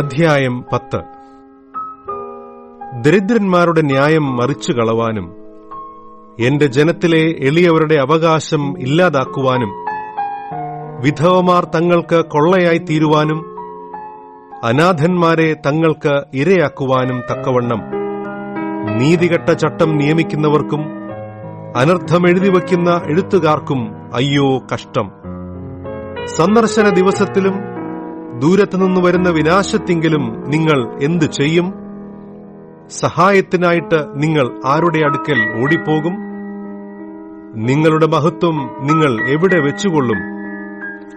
അധ്യായം പത്ത്. ദരിദ്രന്മാരുടെ ന്യായം മറിച്ചു കളവാനും എന്റെ ജനത്തിലെ എളിയവരുടെ അവകാശം ഇല്ലാതാക്കുവാനും വിധവമാർ തങ്ങൾക്ക് കൊള്ളയായി തീരുവാനും അനാഥന്മാരെ തങ്ങൾക്ക് ഇരയാക്കുവാനും തക്കവണ്ണം നീതികെട്ട ചട്ടം നിയമിക്കുന്നവർക്കും അനർത്ഥം എഴുതിവെക്കുന്ന എഴുത്തുകാർക്കും അയ്യോ കഷ്ടം. സന്ദർശന ദിവസത്തിലും ദൂരത്തുനിന്ന് വരുന്ന വിനാശത്തെങ്കിലും നിങ്ങൾ എന്തു ചെയ്യും? സഹായത്തിനായിട്ട് നിങ്ങൾ ആരുടെ അടുക്കൽ ഓടിപ്പോകും? നിങ്ങളുടെ മഹത്വം നിങ്ങൾ എവിടെ വെച്ചുകൊള്ളും?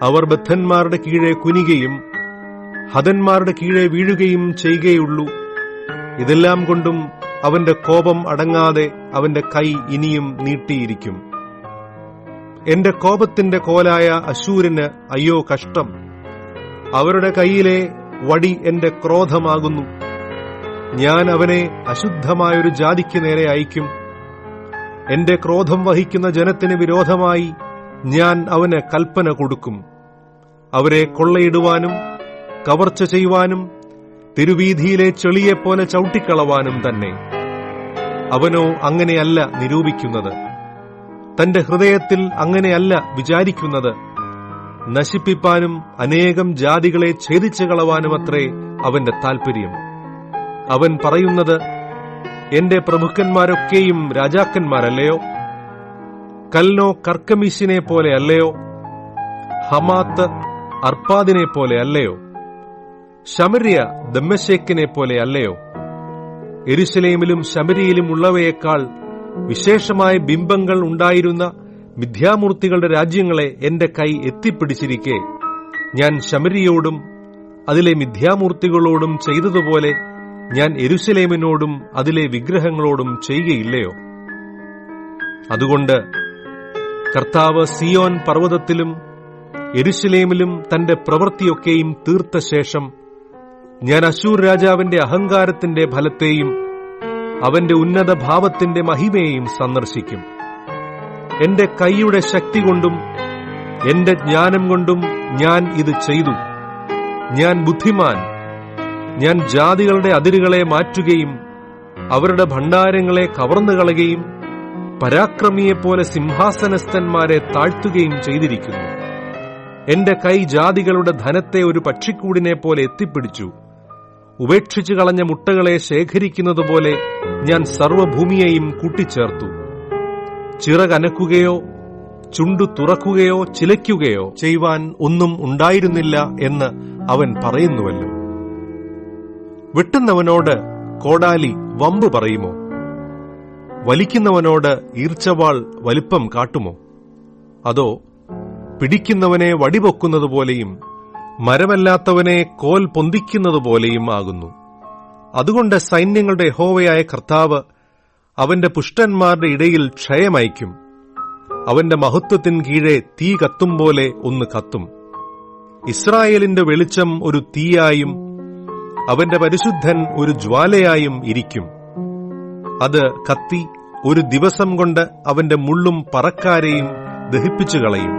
അവർ ബദ്ധന്മാരുടെ കീഴെ കുനികയും ഹതന്മാരുടെ കീഴെ വീഴുകയും ചെയ്യുകയുള്ളൂ. ഇതെല്ലാം കൊണ്ടും അവന്റെ കോപം അടങ്ങാതെ അവന്റെ കൈ ഇനിയും നീട്ടിയിരിക്കും. എന്റെ കോപത്തിന്റെ കോലായ അശൂരിന് അയ്യോ കഷ്ടം. അവരുടെ കയ്യിലെ വടി എന്റെ ക്രോധമാകുന്നു. ഞാൻ അവനെ അശുദ്ധമായൊരു ജാതിക്ക് നേരെ അയക്കും എന്റെ ക്രോധം വഹിക്കുന്ന ജനത്തിന് വിരോധമായി ഞാൻ അവന് കൽപ്പന കൊടുക്കും. അവരെ കൊള്ളയിടുവാനും കവർച്ച ചെയ്യുവാനും തിരുവീതിയിലെ ചെളിയെപ്പോലെ ചവിട്ടിക്കളവാനും തന്നെ. അവനോ അങ്ങനെയല്ല നിരൂപിക്കുന്നത്. തന്റെ ഹൃദയത്തിൽ അങ്ങനെയല്ല വിചാരിക്കുന്നത്. നശിപ്പിപ്പാനും അനേകം ജാതികളെ ഛേദിച്ചു കളവാനുമത്രേ അവന്റെ താൽപര്യം. അവൻ പറയുന്നത് എന്റെ പ്രമുഖന്മാരൊക്കെയും രാജാക്കന്മാരല്ലയോ? കൽനോ കർക്കമീശിനെ പോലെ അല്ലയോ? ഹമാത്ത് അർപ്പാദിനെ പോലെ അല്ലയോ? ശമര്യ ദമ്മശേക്കിനെ പോലെ അല്ലയോ? എരുസലേമിലും ശമരിയിലും ഉള്ളവയേക്കാൾ വിശേഷമായ ബിംബങ്ങൾ ഉണ്ടായിരുന്ന മിഥ്യാമൂർത്തികളുടെ രാജ്യങ്ങളെ എന്റെ കൈ എത്തിപ്പിടിച്ചിരിക്കെ. ഞാൻ ശമരിയോടും അതിലെ മിഥ്യാമൂർത്തികളോടും ചെയ്തതുപോലെ ഞാൻ എരുസലേമിനോടും അതിലെ വിഗ്രഹങ്ങളോടും ചെയ്യുകയില്ലയോ? അതുകൊണ്ട് കർത്താവ് സിയോൻ പർവതത്തിലും എരുസലേമിലും തന്റെ പ്രവൃത്തിയൊക്കെയും തീർത്ത ശേഷം ഞാൻ അശൂർ രാജാവിന്റെ അഹങ്കാരത്തിന്റെ ഫലത്തെയും അവന്റെ ഉന്നത ഭാവത്തിന്റെ മഹിമയെയും സന്ദർശിക്കും. എന്റെ കൈയുടെ ശക്തി കൊണ്ടും എന്റെ ജ്ഞാനം കൊണ്ടും ഞാൻ ഇത് ചെയ്തു. ഞാൻ ബുദ്ധിമാൻ. ഞാൻ ജാതികളുടെ അതിരുകളെ മാറ്റുകയും അവരുടെ ഭണ്ഡാരങ്ങളെ കവർന്നു കളയുകയും പരാക്രമിയെപ്പോലെ സിംഹാസനസ്ഥന്മാരെ താഴ്ത്തുകയും ചെയ്തിരിക്കുന്നു. എന്റെ കൈ ജാതികളുടെ ധനത്തെ ഒരു പക്ഷിക്കൂടിനെ പോലെ എത്തിപ്പിടിച്ചു. ഉപേക്ഷിച്ചു കളഞ്ഞ മുട്ടകളെ ശേഖരിക്കുന്നതുപോലെ ഞാൻ സർവഭൂമിയെയും കൂട്ടിച്ചേർത്തു. ചിറകനക്കുകയോ ചുണ്ടു തുറക്കുകയോ ചിലയ്ക്കുകയോ ചെയ്യുവാൻ ഒന്നും ഉണ്ടായിരുന്നില്ല എന്ന് അവൻ പറയുന്നുവല്ലോ. വെട്ടുന്നവനോട് കോടാലി വമ്പ് പറയുമോ? വലിക്കുന്നവനോട് ഈർച്ചവാൾ വലിപ്പം കാട്ടുമോ? അതോ പിടിക്കുന്നവനെ വടിപൊക്കുന്നതുപോലെയും മരമല്ലാത്തവനെ കോൽ പൊന്തിക്കുന്നതുപോലെയും ആകുന്നു. അതുകൊണ്ട് സൈന്യങ്ങളുടെ ഹോവയായ കർത്താവ് അവന്റെ പുഷ്ടന്മാരുടെ ഇടയിൽ ക്ഷയമയക്കും. അവന്റെ മഹത്വത്തിൻ കീഴെ തീ കത്തും പോലെ ഒന്ന് കത്തും. ഇസ്രായേലിന്റെ വെളിച്ചം ഒരു തീയായും അവന്റെ പരിശുദ്ധൻ ഒരു ജ്വാലയായും ഇരിക്കും. അത് കത്തി ഒരു ദിവസം കൊണ്ട് അവന്റെ മുള്ളും പറക്കാരെയും ദഹിപ്പിച്ചു കളയും.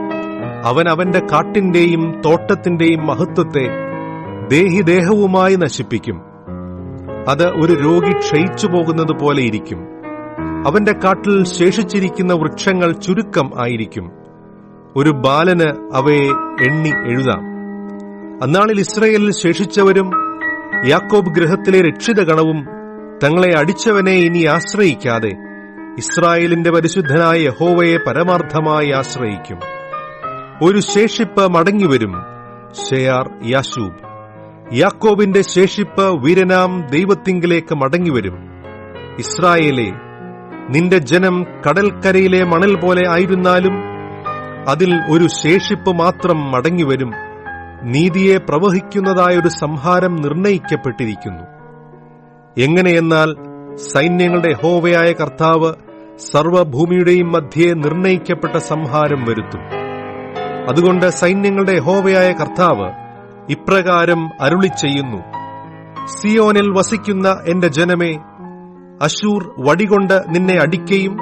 അവൻ അവന്റെ കാട്ടിന്റെയും തോട്ടത്തിന്റെയും മഹത്വത്തെ ദേഹിദേഹവുമായി നശിപ്പിക്കും. അത് ഒരു രോഗി ക്ഷയിച്ചു പോകുന്നത് പോലെ ഇരിക്കും. അവന്റെ കാട്ടിൽ ശേഷിച്ചിരിക്കുന്ന വൃക്ഷങ്ങൾ ചുരുക്കം ആയിരിക്കും. ഒരു ബാലന് അവയെ എണ്ണി എഴുതാം. അന്നാളിൽ ഇസ്രയേലിൽ ശേഷിച്ചവരും യാക്കോബ് ഗ്രഹത്തിലെ രക്ഷിതഗണവും തങ്ങളെ അടിച്ചവനെ ഇനി ആശ്രയിക്കാതെ ഇസ്രായേലിന്റെ പരിശുദ്ധനായ യഹോവയെ പരമാർത്ഥമായി ആശ്രയിക്കും. ഒരു ശേഷിപ്പ് മടങ്ങിവരും ഷെയാർ യാശൂബ്. യാക്കോബിന്റെ ശേഷിപ്പ് വീരനാം ദൈവത്തിങ്കിലേക്ക് മടങ്ങിവരും. ഇസ്രായേലെ നിന്റെ ജനം കടൽക്കരയിലെ മണൽ പോലെ ആയിരുന്നാലും അതിൽ ഒരു ശേഷിപ്പ് മാത്രം മടങ്ങിവരും. നീതിയെ പ്രവഹിക്കുന്നതായൊരു സംഹാരം നിർണയിക്കപ്പെട്ടിരിക്കുന്നു. എങ്ങനെയെന്നാൽ സൈന്യങ്ങളുടെ ഹോവയായ കർത്താവ് സർവഭൂമിയുടെയും മധ്യേ നിർണയിക്കപ്പെട്ട സംഹാരം വരുത്തും. അതുകൊണ്ട് സൈന്യങ്ങളുടെ ഹോവയായ കർത്താവ് ഇപ്രകാരം അരുളി ചെയ്യുന്നു സിയോനിൽ വസിക്കുന്ന എന്റെ ജനമേ അശൂർ വടികൊണ്ട് നിന്നെ അടിക്കുകയും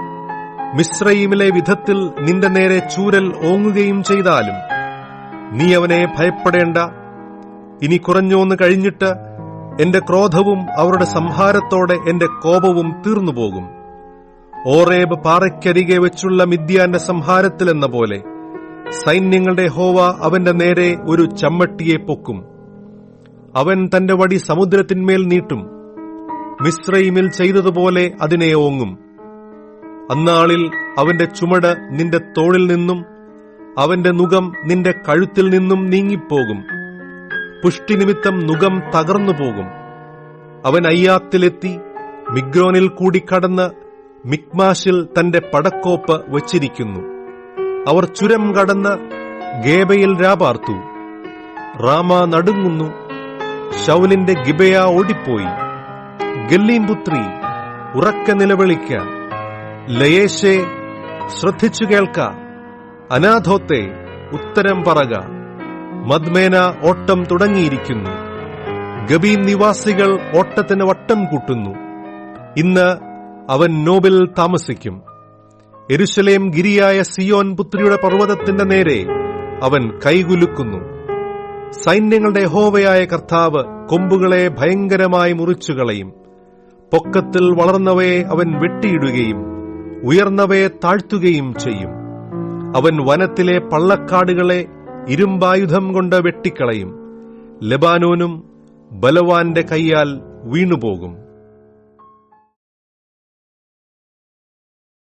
മിശ്രയിമിലെ വിധത്തിൽ നിന്റെ നേരെ ചൂരൽ ഓങ്ങുകയും ചെയ്താലും നീ അവനെ ഭയപ്പെടേണ്ട. ഇനി കുറഞ്ഞോന്ന് കഴിഞ്ഞിട്ട് എന്റെ ക്രോധവും അവരുടെ സംഹാരത്തോടെ എന്റെ കോപവും തീർന്നുപോകും. ഓറേബ് പാറയ്ക്കരികെ വെച്ചുള്ള മിദ്യാന്റെ സംഹാരത്തിലെന്ന പോലെ സൈന്യങ്ങളുടെ ഹോവ അവന്റെ നേരെ ഒരു ചമ്മട്ടിയെ പൊക്കും. അവൻ തന്റെ വടി സമുദ്രത്തിന്മേൽ നീട്ടും. മിശ്രൈമിൽ ചെയ്തതുപോലെ അതിനെ ഓങ്ങും. അന്നാളിൽ അവന്റെ ചുമട് നിന്റെ തോളിൽ നിന്നും അവന്റെ നുകം നിന്റെ കഴുത്തിൽ നിന്നും നീങ്ങിപ്പോകും. പുഷ്ടി നിമിത്തം നുകം തകർന്നു പോകും. അവൻ അയ്യാത്തിലെത്തി മിഗ്രോനിൽ കൂടി കടന്ന് മിക്മാഷിൽ തന്റെ പടക്കോപ്പ് വച്ചിരിക്കുന്നു. അവർ ചുരം കടന്ന് ഗേബയിൽ രാപാർത്തു. റാമ നടുങ്ങുന്നു. ഷൗലിന്റെ ഗിബയ ഓടിപ്പോയി. ഗല്ലീം പുത്രി ഉറക്ക നിലവിളിക്ക. ലയേശെ ശ്രദ്ധിച്ചു കേൾക്ക. അനാഥോത്തെ ഉത്തരം പറക. മദ്മേന ഓട്ടം തുടങ്ങിയിരിക്കുന്നു. ഗബീം നിവാസികൾ ഓട്ടത്തിന് വട്ടം കൂട്ടുന്നു. ഇന്ന് അവൻ നോബിൽ താമസിക്കും. എരുശലേം ഗിരിയായ സിയോൻ പുത്രിയുടെ പർവതത്തിന്റെ നേരെ അവൻ കൈകുലുക്കുന്നു. സൈന്യങ്ങളുടെ ഹോവയായ കർത്താവ് കൊമ്പുകളെ ഭയങ്കരമായി മുറിച്ചുകളയും. പൊക്കത്തിൽ വളർന്നവയെ അവൻ വെട്ടിയിടുകയും ഉയർന്നവയെ താഴ്ത്തുകയും ചെയ്യും. അവൻ വനത്തിലെ പള്ളക്കാടുകളെ ഇരുമ്പായുധം കൊണ്ട് വെട്ടിക്കളയും. ലബാനോനും ബലവാന്റെ കൈയാൽ വീണുപോകും.